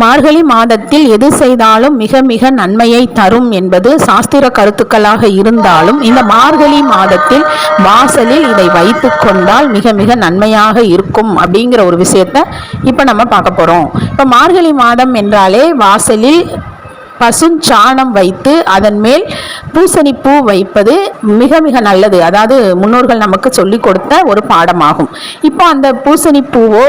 மார்கழி மாதத்தில் எது செய்தாலும் மிக மிக நன்மையை தரும் என்பது சாஸ்திர கருத்துக்களாக இருந்தாலும் இந்த மார்கழி மாதத்தில் வாசலில் இதை வைத்து கொண்டால் மிக மிக நன்மையாக இருக்கும் அப்படிங்கிற ஒரு விஷயத்த இப்போ நம்ம பார்க்க போகிறோம் இப்போ மார்கழி மாதம் என்றாலே வாசலில் பசுஞ்சாணம் வைத்து அதன் மேல் பூசணிப்பூ வைப்பது மிக மிக நல்லது. அதாவது முன்னோர்கள் நமக்கு சொல்லிக் கொடுத்த ஒரு பாடமாகும். இப்போ அந்த பூசணிப்பூவோ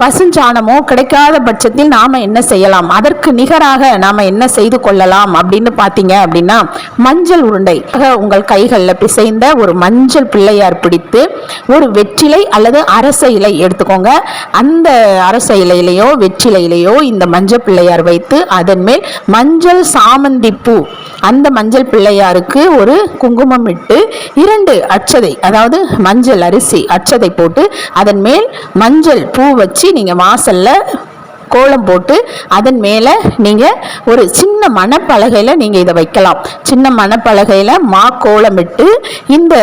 பசுஞ்சாணமோ கிடைக்காத பட்சத்தில் நாம் என்ன செய்யலாம்? அதற்கு நிகராக நாம் என்ன செய்து கொள்ளலாம் அப்படின்னு பார்த்தீங்க அப்படின்னா மஞ்சள் உருண்டை. உங்கள் கைகளில் பிசைந்த ஒரு மஞ்சள் பிள்ளையார் பிடித்து ஒரு வெற்றிலை அல்லது அரச இலை எடுத்துக்கோங்க. அந்த அரச இலையிலையோ வெற்றிலையிலையோ இந்த மஞ்சள் பிள்ளையார் வைத்து அதன் மேல் மஞ்சள் சாமந்தி பூ. அந்த மஞ்சள் பிள்ளையாருக்கு ஒரு குங்குமம் இட்டு இரண்டு அச்சதை அதாவது மஞ்சள் அரிசி அச்சதை போட்டு அதன் மேல் மஞ்சள் பூ வச்சு நீங்கள் வாசல்ல கோலம் போட்டு அதன் மேலே நீங்கள் ஒரு சின்ன மணப்பலகையில் நீங்கள் இதை வைக்கலாம். சின்ன மணப்பலகையில் மா கோலமிட்டு இந்த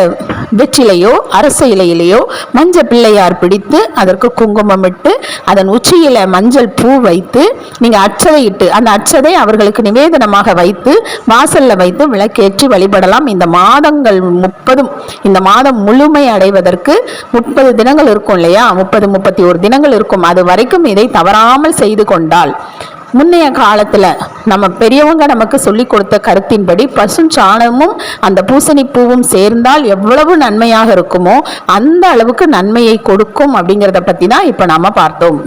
வெற்றிலையோ அரச இலையிலையோ மஞ்சள் பிள்ளையார் பிடித்து அதற்கு குங்குமம் இட்டு அதன் உச்சியில் மஞ்சள் பூ வைத்து நீங்கள் அச்சதை இட்டு அந்த அச்சதை அவர்களுக்கு நிவேதனமாக வைத்து வாசலில் வைத்து விளக்கேற்றி வழிபடலாம். இந்த மாதங்கள் முப்பதும் இந்த மாதம் முழுமை அடைவதற்கு முப்பது தினங்கள் இருக்கும் இல்லையா? முப்பது முப்பத்தி ஒரு தினங்கள் இருக்கும். அது வரைக்கும் இதை தவறாமல் செய்து கொண்டால் முன்னைய காலத்தில் நம்ம பெரியவங்க நமக்கு சொல்லி கொடுத்த கருத்தின்படி பசுஞ்சாணமும் அந்த பூசணி பூவும் சேர்ந்தால் எவ்வளவு நன்மையாக இருக்குமோ அந்த அளவுக்கு நன்மையை கொடுக்கும் அப்படிங்கிறத பற்றி தான் இப்போ நாம் பார்த்தோம்.